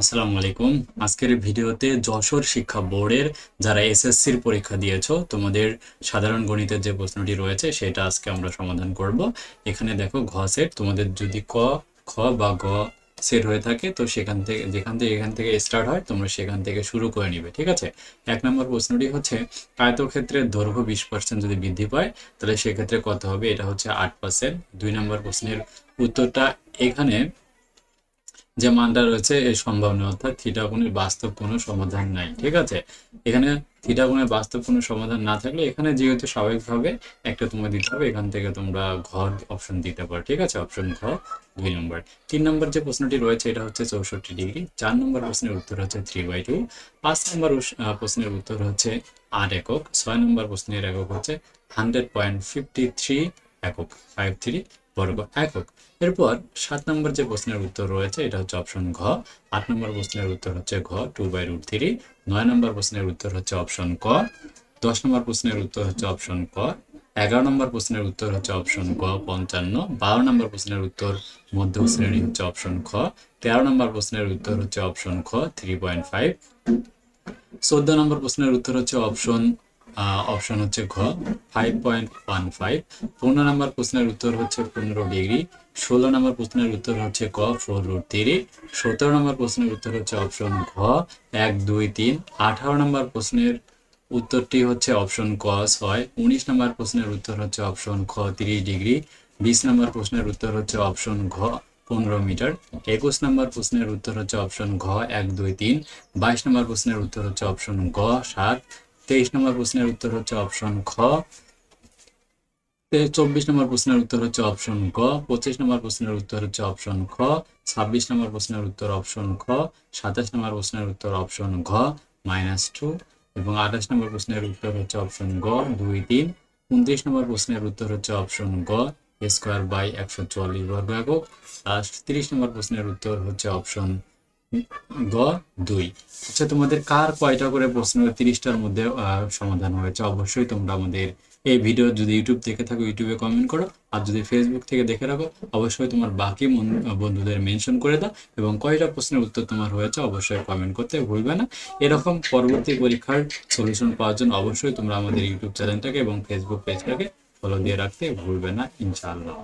আসসালামু আলাইকুম। আজকের ভিডিওতে যশোর শিক্ষা বোর্ডের যারা এসএসসির পরীক্ষা দিয়েছ, তোমাদের সাধারণ গণিতের যে প্রশ্নটি রয়েছে, সেটা আজকে আমরা সমাধান করব। এখানে দেখো ঘ সেট, তোমাদের যদি ক, খ বা গ সেট হয়ে থাকে, তো সেখান থেকে, যেখান থেকে, এখান থেকে স্টার্ট হয়, তোমরা সেখান থেকে শুরু করে নিবে, ঠিক আছে? এক নম্বর প্রশ্নটি হচ্ছে, আয়তক্ষেত্রের দৈর্ঘ্য বিশ পার্সেন্ট যদি বৃদ্ধি পায়, তাহলে সেক্ষেত্রে কত হবে? এটা হচ্ছে আট পার্সেন্ট দুই নম্বর প্রশ্নের উত্তরটা এখানে যে মানটা রয়েছে এই সম্ভাবনা, অর্থাৎ থিটা বাস্তব কোনো সমাধান নাই, ঠিক আছে? এখানে থিটা বাস্তব কোনো সমাধান না থাকলে এখানে যেহেতু স্বাভাবিকভাবে একটা তোমার দিতে হবে, এখান থেকে তোমরা ঘ অপশন দিতে পারো, ঠিক আছে? অপশন ঘ, দুই নম্বর তিন নম্বর যে প্রশ্নটি রয়েছে এটা হচ্ছে চৌষট্টি ডিগ্রি, চার নম্বর প্রশ্নের উত্তর হচ্ছে থ্রি বাই টু পাঁচ নম্বর প্রশ্নের উত্তর হচ্ছে আট একক, ছয় নম্বর প্রশ্নের একক হচ্ছে হান্ড্রেড পয়েন্ট ফিফটি থ্রি একক ফাইভ থ্রি বর্গ একক। এরপর সাত নম্বর যে প্রশ্নের উত্তর রয়েছে, এটা হচ্ছে অপশন ঘ। আট নম্বর প্রশ্নের উত্তর হচ্ছে ঘ টু বাই রুট থ্রি নয় নম্বর প্রশ্নের উত্তর হচ্ছে অপশন ক। দশ নম্বর প্রশ্নের উত্তর হচ্ছে অপশন ক। এগারো নম্বর প্রশ্নের উত্তর হচ্ছে অপশন ক, পঞ্চান্ন। বারো নম্বর প্রশ্নের উত্তর মধ্য শ্রেণি হচ্ছে অপশন খ। তেরো নম্বর প্রশ্নের উত্তর হচ্ছে অপশন খ থ্রি পয়েন্ট ফাইভ চোদ্দ নম্বর প্রশ্নের উত্তর হচ্ছে অপশন অপশন হচ্ছে ঘ ফাইভ পয়েন্ট ওয়ান ফাইভ পনেরো নম্বর প্রশ্নের উত্তর হচ্ছে পনেরো ডিগ্রি। ষোলো নম্বর প্রশ্নের উত্তর হচ্ছে ক ফোর রুট থ্রি সতেরো নম্বর প্রশ্নের উত্তর হচ্ছে অপশন ঘ, এক, দুই, তিন। আঠারো নম্বর প্রশ্নের উত্তরটি হচ্ছে অপশন ক, ছয়। উনিশ নম্বর প্রশ্নের উত্তর হচ্ছে অপশন খ তিরিশ ডিগ্রি। বিশ নম্বর প্রশ্নের উত্তর হচ্ছে অপশন ঘ, পনেরো মিটার। একুশ নম্বর প্রশ্নের উত্তর হচ্ছে অপশন ঘ, এক, দুই, তিন। বাইশ নম্বর প্রশ্নের উত্তর হচ্ছে অপশন গ সাত। তেইশ নম্বর প্রশ্নের উত্তর হচ্ছে অপশন খ। চব্বিশ নম্বর প্রশ্নের উত্তর হচ্ছে অপশন গ। পঁচিশ নম্বর প্রশ্নের উত্তর হচ্ছে অপশন খ। ছাব্বিশ নম্বর প্রশ্নের উত্তর অপশন খ। সাতাশ নম্বর প্রশ্নের উত্তর অপশন ঘ মাইনাস টু এবং আঠাশ নম্বর প্রশ্নের উত্তর হচ্ছে অপশন গ, দুই, তিন। উনত্রিশ নম্বর প্রশ্নের উত্তর হচ্ছে অপশন গ স্কোয়ার বাই একশো চুয়াল্লিশ বর্গ একক। আর তিরিশ নম্বর প্রশ্নের উত্তর হচ্ছে অপশন গ দুই। আচ্ছা তোমাদের কার কয়টা করে প্রশ্ন তিরিশটার মধ্যে সমাধান হয়েছে? অবশ্যই তোমরা আমাদের এই ভিডিও যদি ইউটিউব থেকে থাকো, ইউটিউবে কমেন্ট করো, আর যদি ফেসবুক থেকে দেখে রাখো, অবশ্যই তোমার বাকি বন্ধুদের মেনশন করে দাও, এবং কয়টা প্রশ্নের উত্তর তোমার হয়েছে, অবশ্যই কমেন্ট করতে ভুলবে না। এরকম পরবর্তী পরীক্ষার সলিউশন পাওয়ার জন্য অবশ্যই তোমরা আমাদের ইউটিউব চ্যানেলটাকে এবং ফেসবুক পেজটাকে ফলো দিয়ে রাখতে ভুলবে না, ইনশাআল্লাহ।